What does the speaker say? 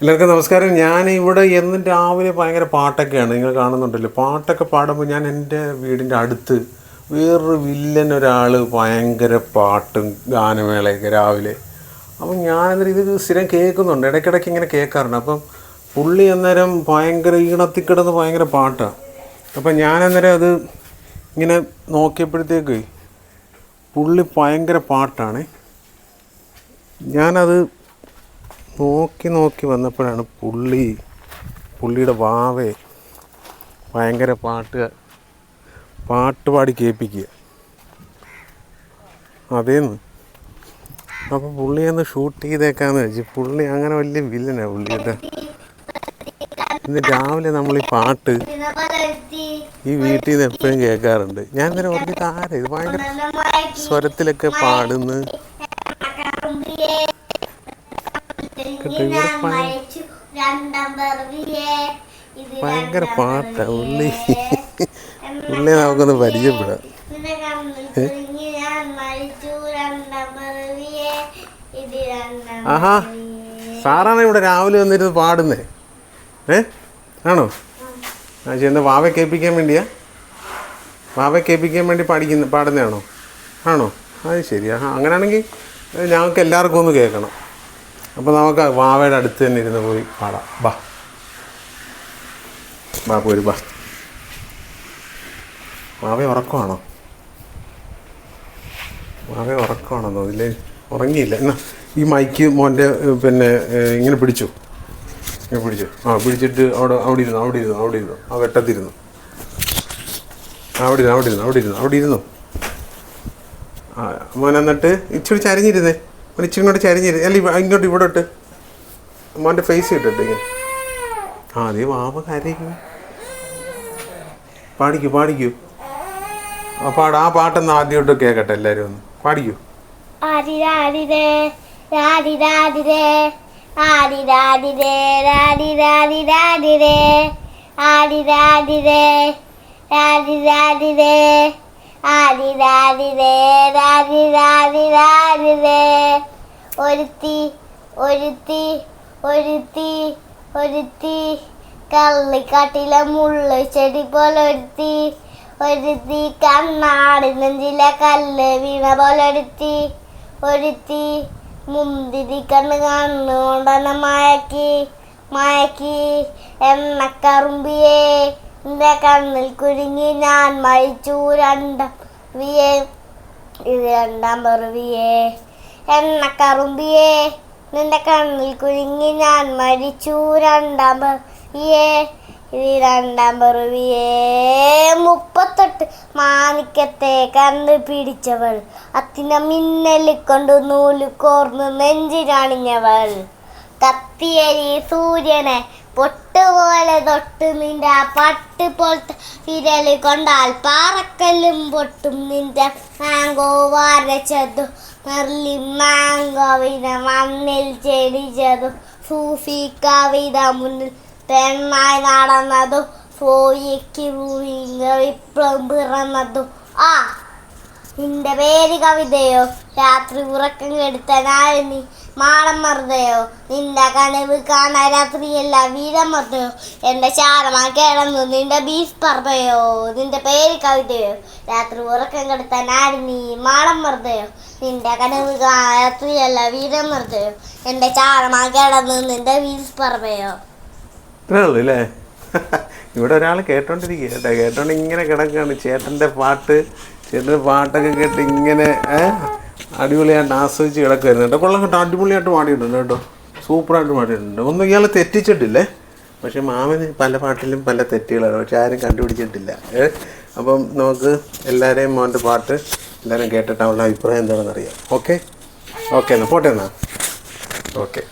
എല്ലാവർക്കും നമസ്കാരം. ഞാൻ ഇവിടെ എന്നും രാവിലെ ഭയങ്കര പാട്ടൊക്കെയാണ്. നിങ്ങൾ കാണുന്നുണ്ടല്ലോ. പാട്ടൊക്കെ പാടുമ്പോൾ ഞാൻ എന്റെ വീടിന്റെ അടുത്ത് വേറൊരു വില്ലൻ ഒരാൾ ഭയങ്കര പാട്ടും ഗാനമേളയൊക്കെ രാവിലെ. അപ്പം ഞാനന്നേരം ഇത് സ്ഥിരം കേൾക്കുന്നുണ്ട്. ഇടയ്ക്കിടയ്ക്ക് ഇങ്ങനെ കേൾക്കാറുണ്ട്. അപ്പം പുള്ളി അന്നേരം ഭയങ്കര ഈണത്തിൽ കിടന്ന് ഭയങ്കര പാട്ടാണ് അപ്പം ഞാനന്നേരം അത് ഇങ്ങനെ നോക്കിയപ്പോഴത്തേക്ക് പുള്ളി ഭയങ്കര പാട്ടാണ്. ഞാനത് നോക്കി നോക്കി വന്നപ്പോഴാണ് പുള്ളി പുള്ളിയുടെ വാവേ ഭയങ്കര പാട്ട് പാട്ട് പാടി കേൾപ്പിക്കുക. അതേന്ന്. അപ്പോൾ പുള്ളിയൊന്ന് ഷൂട്ട് ചെയ്തേക്കാന്ന് വെച്ച് പുള്ളി അങ്ങനെ വലിയ വില്ലനാണ് പുള്ളിയുടെ ഇന്ന് രാവിലെ നമ്മൾ ഈ പാട്ട് ഈ വീട്ടിൽ നിന്ന് എപ്പോഴും കേൾക്കാറുണ്ട്. ഞാൻ ഇന്നലെ ഓർക്കിട്ട് ആരാ ഇത്? ഭയങ്കര സ്വരത്തിലൊക്കെ പാടുന്നു ഭയങ്കര പാട്ടാ ഉള്ളി. ഉള്ളി നമുക്കൊന്ന് പരിചയപ്പെടാം. ആഹാ. സാറാണ് ഇവിടെ രാവിലെ വന്നിരുന്ന് പാടുന്നേ. ഏ? ആണോ? ആ ചെയ്യുന്ന വാവ കേൾപ്പിക്കാൻ വേണ്ടിയാ. വാവ കേൾപ്പിക്കാൻ വേണ്ടി പാടിക്കുന്ന പാടുന്നതാണോ? ആണോ? അത് ശരി ആഹാ. അങ്ങനെയാണെങ്കിൽ ഞങ്ങൾക്ക് എല്ലാവർക്കും ഒന്ന് കേൾക്കണം. അപ്പോൾ നമുക്ക് വാവയുടെ അടുത്ത് തന്നെ ഇരുന്ന് പോയി പാടാം. ബാ ബാ പോര് ബാ വാവ ഉറക്കമാണോ? വാവ ഉറക്കമാണോ തോന്നില്ലേ ഉറങ്ങിയില്ല. എന്നാ ഈ മൈക്ക് മോന്റെ പിന്നെ ഇങ്ങനെ പിടിച്ചു. ഇങ്ങനെ പിടിച്ചു. ആ പിടിച്ചിട്ട് അവിടെ അവിടെ ഇരുന്നു അവിടെ ഇരുന്നു അവിടെ ഇരുന്നു. ആ വെട്ടത്തിരുന്നു. അവിടെ ഇരുന്നു അവിടെ ഇരുന്നു അവിടെ ഇരുന്നു അവിടെ ഇരുന്നു. ആ മോൻ എന്നിട്ട് ഇച്ചിരി ചരിഞ്ഞിരുന്നേ. മോൻ ഇച്ചിരി ഇങ്ങോട്ട് ചരിഞ്ഞിരുന്നു അല്ല ഇങ്ങോട്ട് ഇവിടെ ഇട്ട് മോന്റെ ഫേസ് ഇട്ടിട്ട് ഇങ്ങനെ. ആ അതേ വാവ കരയ്ക്കും പാടിക്കൂ പാടിക്കൂ. ആ പാട ആ പാട്ടൊന്ന് ആദ്യമായിട്ട് കേൾക്കട്ടെ എല്ലാവരും ഒന്ന്. പാടിക്കൂ. ആദിരാദിരേ രാദിരാദിരേ ആദിരാദിരേ രാദിരാദിരാദിരേ ഒരുത്തി ഒരുത്തി ഒരുത്തി ഒരുത്തി. കള്ളിക്കാട്ടിലെ മുള്ളു ചെടി പോലെ ഒരുത്തി. ഒരുത്തി കണ്ണാടി നെഞ്ചിലെ കല്ല് വീണ പോലെ ഒരുത്തി. ഒരുത്തി മുന്തിരി കണ്ണ് കണ്ണുകൊണ്ടെന്നെ മയക്കി മയക്കി. എണ്ണക്കറുമ്പിയെ. നിന്റെ കണ്ണിൽ കുരുങ്ങി ഞാൻ മരിച്ചു. രണ്ടാം വിയെ. ഇത് രണ്ടാം പെറുവിയെ. കറുമ്പിയേ നിന്റെ കണ്ണിൽ കുരുങ്ങി ഞാൻ മരിച്ചു. രണ്ടാം പെറുവിയെ. ഇത് രണ്ടാം പെറുവിയെ. മുപ്പത്തെട്ട് മാണിക്കത്തെ കണ്ടുപിടിച്ചവൾ അത്തിന മിന്നലിൽ കൊണ്ട് നൂൽ കോർന്ന് നെഞ്ചിലണിഞ്ഞവൾ കത്തിയരി സൂര്യനെ പൊട്ടുപോലെ തൊട്ട് നിന്റെ പട്ട് പോലത്തെ വിരൽ കൊണ്ടാൽ പാറക്കല്ലും പൊട്ടും നിന്റെ മാങ്കോ വരച്ചതു നെർലി മാങ്കോവിന മണ്ണിൽ ചെടിച്ചതു സൂഫി കവിത മുന്നിൽ പെണ്ണായി നടന്നതു. പോയിക്ക് വിപ്ലവം പിറന്നതു. ആ നിന്റെ പേര് കവിതയോ? രാത്രി ഉറക്കം കെടുത്തനായി നീ മാളം മറുതയോ നിന്റെ കനവ് കാണാൻ രാത്രിയല്ല വീരമർദ്ദയോ എന്റെ ശാരമാ കേളന്നു നിന്റെ ബീഫ് പറയോ നിന്റെ പേര് കവിതയോ? രാത്രി ഉറക്കം കെടുത്തനായി നീ മാളം മറുതയോ നിന്റെ കനവ് കാണാ രാത്രിയല്ല വീരമർദ്ദയോ എന്റെ ചാരമാ കേളന്നു നിന്റെ ബീഫ് പറയോ ഇവിടെ ഒരാൾ കേട്ടോണ്ടിരിക്കുക കേട്ടോ. കേട്ടോണ്ട് ഇങ്ങനെ കിടക്കുകയാണ്. ചേട്ടന്റെ പാട്ട് ചേട്ടന്റെ പാട്ടൊക്കെ കേട്ട് ഇങ്ങനെ ഏ, അടിപൊളിയായിട്ട് ആസ്വദിച്ച് കിടക്കുമായിരുന്നു കേട്ടോ. കൊള്ളാം കേട്ടോ. അടിപൊളിയായിട്ട് പാടിയിട്ടുണ്ട് കേട്ടോ. സൂപ്പറായിട്ട് പാടിയിട്ടുണ്ട്. ഒന്നും ഇയാൾ തെറ്റിച്ചിട്ടില്ലേ? പക്ഷെ മാമന് പല പാട്ടിലും പല തെറ്റുകളാണ്. പക്ഷെ ആരും കണ്ടുപിടിച്ചിട്ടില്ല. അപ്പം നമുക്ക് എല്ലാവരെയും മോന്റെ പാട്ട് എല്ലാവരും കേട്ടിട്ട് അവളുടെ അഭിപ്രായം എന്താണെന്ന് അറിയാം ഓക്കെ? ഓക്കെ എന്നാൽ പോട്ടെ എന്നാൽ ഓക്കെ.